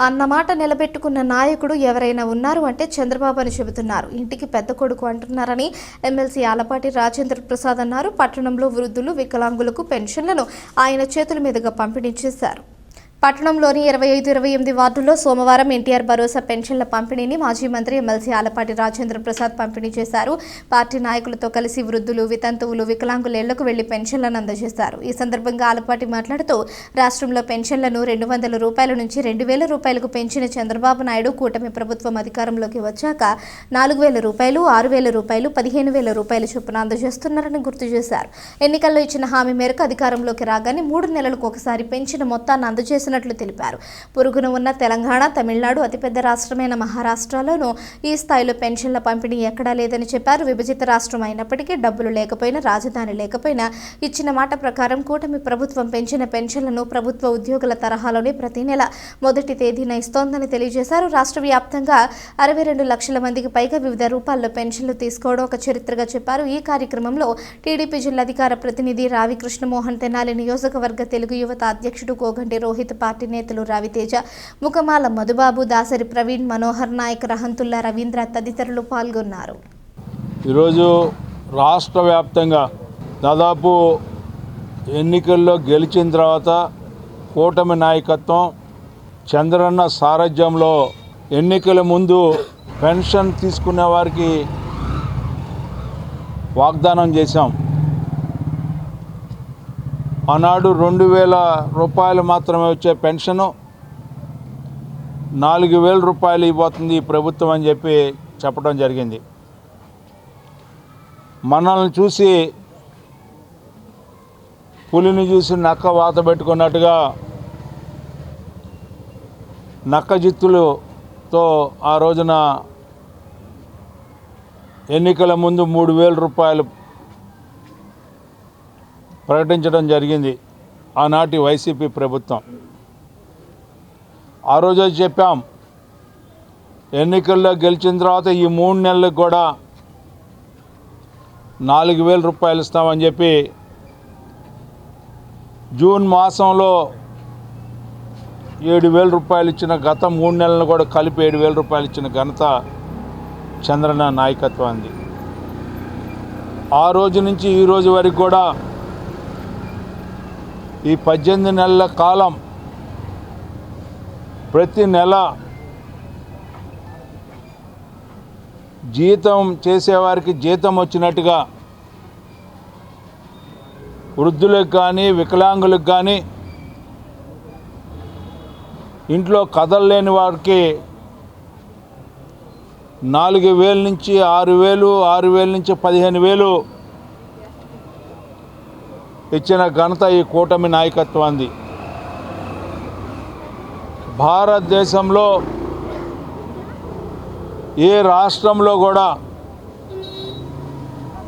అన్నమాట నిలబెట్టుకున్న నాయకుడు ఎవరైనా ఉన్నారు అంటే చంద్రబాబు అని చెబుతున్నారు. ఇంటికి పెద్ద కొడుకు అంటున్నారని ఎమ్మెల్సీ ఆలపాటి రాజేంద్ర ప్రసాద్ అన్నారు. పట్టణంలో వృద్ధులు వికలాంగులకు పెన్షన్లను ఆయన చేతుల మీదుగా పంపిణీ చేశారు. పట్టణంలోని ఇరవై ఐదు ఇరవై ఎనిమిది వార్డుల్లో సోమవారం ఎన్టీఆర్ భరోసా పెన్షన్ల పంపిణీని మాజీ మంత్రి ఎమ్మెల్సీ ఆలపాటి రాజేంద్ర ప్రసాద్ పంపిణీ చేశారు. పార్టీ నాయకులతో కలిసి వృద్ధులు వితంతువులు వికలాంగుల ఇళ్ళకు వెళ్ళి పెన్షన్లను అందజేశారు. ఈ సందర్భంగా ఆలపాటి మాట్లాడుతూ రాష్ట్రంలో పెన్షన్లను రెండు వందల రూపాయల నుంచి రెండు వేల రూపాయలకు పెంచిన చంద్రబాబు నాయుడు కూటమి ప్రభుత్వం అధికారంలోకి వచ్చాక నాలుగు వేల రూపాయలు ఆరు వేల రూపాయలు పదిహేను వేల రూపాయల చొప్పున అందజేస్తున్నారని గుర్తు చేశారు. ఎన్నికల్లో ఇచ్చిన హామీ మేరకు అధికారంలోకి రాగానే మూడు నెలలకు ఒకసారి పెంచిన మొత్తాన్ని చేసినట్లు తెలిపారు. పొరుగున ఉన్న తెలంగాణ తమిళనాడు అతిపెద్ద రాష్ట్రమైన మహారాష్ట్రలోనూ ఈ స్థాయిలో పెన్షన్ల పంపిణీ ఎక్కడా లేదని చెప్పారు. విభజిత రాష్ట్రం అయినప్పటికీ డబ్బులు లేకపోయినా రాజధాని లేకపోయినా ఇచ్చిన మాట ప్రకారం కూటమి ప్రభుత్వం పెంచిన పెన్షన్లను ప్రభుత్వ ఉద్యోగుల తరహాలోనే ప్రతి నెల మొదటి తేదీన ఇస్తోందని తెలియజేశారు. రాష్ట్ర వ్యాప్తంగా అరవై రెండు లక్షల మందికి పైగా వివిధ రూపాల్లో పెన్షన్లు తీసుకోవడం ఒక చరిత్రగా చెప్పారు. ఈ కార్యక్రమంలో టీడీపీ జిల్లా అధికార ప్రతినిధి రావి కృష్ణమోహన్ తెనాలి నియోజకవర్గ తెలుగు యువత అధ్యక్షుడు కోగంటి రోహిత్ పార్టీ నేతలు రవితేజ ముఖమాల మధుబాబు దాసరి ప్రవీణ్ మనోహర్ నాయక్ రహంతుల్లా రవీంద్ర తదితరులు పాల్గొన్నారు. ఈరోజు రాష్ట్ర వ్యాప్తంగా దాదాపు ఎన్నికల్లో గెలిచిన తర్వాత కూటమి నాయకత్వం చంద్రన్న సారథ్యంలో ఎన్నికల ముందు పెన్షన్ తీసుకునే వారికి వాగ్దానం చేశాం. ఆనాడు రెండు వేల రూపాయలు మాత్రమే వచ్చే పెన్షను నాలుగు వేల రూపాయలు ఇవ్వబోతుంది ఈ ప్రభుత్వం అని చెప్పి చెప్పడం జరిగింది. మనల్ని చూసి పులిని చూసి నక్క వాత పెట్టుకున్నట్టుగా నక్క జిత్తులతో ఆ రోజున ఎన్నికల ముందు మూడు వేల రూపాయలు ప్రకటించడం జరిగింది. ఆనాటి వైసీపీ ప్రభుత్వం. ఆ రోజే చెప్పాం. ఎన్నికల్లో గెలిచిన తర్వాత ఈ మూడు నెలలకు కూడా నాలుగు వేల రూపాయలు ఇస్తామని చెప్పి జూన్ మాసంలో ఏడు వేల రూపాయలు ఇచ్చిన గత మూడు నెలలను కూడా కలిపి ఏడు వేల రూపాయలు ఇచ్చిన ఘనత చంద్రన నాయకత్వాన్ని ఆ రోజు నుంచి ఈ రోజు వరకు కూడా ఈ పద్దెనిమిది నెలల కాలం ప్రతి నెల జీతం చేసేవారికి జీతం వచ్చినట్టుగా వృద్ధులకు కానీ వికలాంగులకు కానీ ఇంట్లో కదలలేని వారికి నాలుగు వేల నుంచి ఆరు వేలు ఆరు వేల నుంచి పదిహేను వేలు ఇచ్చిన ఘనత ఈ కూటమి నాయకత్వాన్ని. భారతదేశంలో ఏ రాష్ట్రంలో కూడా